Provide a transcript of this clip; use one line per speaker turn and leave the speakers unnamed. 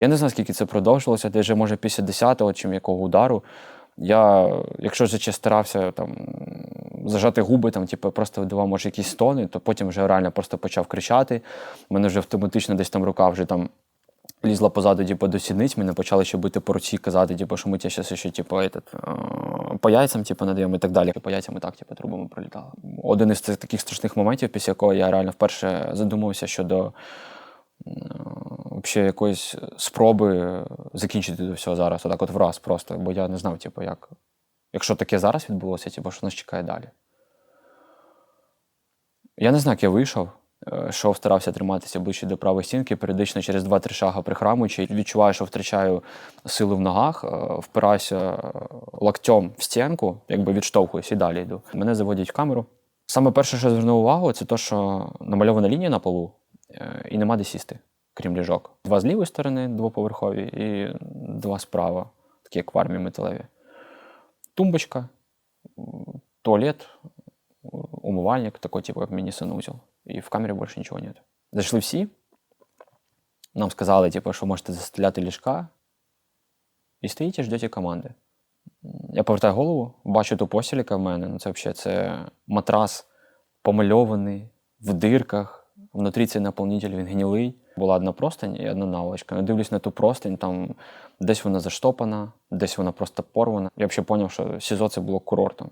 Я не знаю, скільки це продовжувалося, десь вже може після 10-го чи м'якого удару. Я, якщо вже старався там зажати губи, там, типу, просто видавав, може, якісь стони, то потім вже реально просто почав кричати. У мене вже автоматично десь там рука вже там лізла позаду, типу, до сідниць, мене почали ще бити по руці, казати, типу, що ми тебе зараз ще типу, этот, по яйцям типу, надаємо і так далі. По яйцям і так, типу, трубами пролітало. Один із таких страшних моментів, після якого я реально вперше задумався щодо взагалі якоїсь спроби закінчити до всього зараз, отак от враз просто. Бо я не знав, типу, як. Якщо таке зараз відбулося, типу, що нас чекає далі. Я не знаю, як я вийшов. Е, Йшов, старався триматися ближче до правої стінки, періодично через 2-3 шага прихрамуючи. Відчуваю, що втрачаю силу в ногах, е, впираюся е, локтем в стінку, якби відштовхуюсь і далі йду. Мене заводять в камеру. Саме перше, що звернув увагу, це те, що намальована лінія на полу е, і нема де сісти, крім ліжок. Два з лівої сторони, двоповерхові, і два справа, такі як в армії металеві. Тумбочка, туалет, умывальник, такой типа как мини-санузел. И в камере больше ничего нет. Зайшли всі. Нам сказали, типу, що можете застеляти ліжка і стоїте, ждете команди. Я повертаю голову, бачу ту постіль, яка в мене. Ну, це взагалі це матрас помальований в дирках. Внутрі цей наповнитель він гнілий. Була одна простень і одна наволочка. Я дивлюсь на ту простень, там десь вона заштопана, десь вона просто порвана. Я взагалі зрозумів, що СІЗО це було курортом.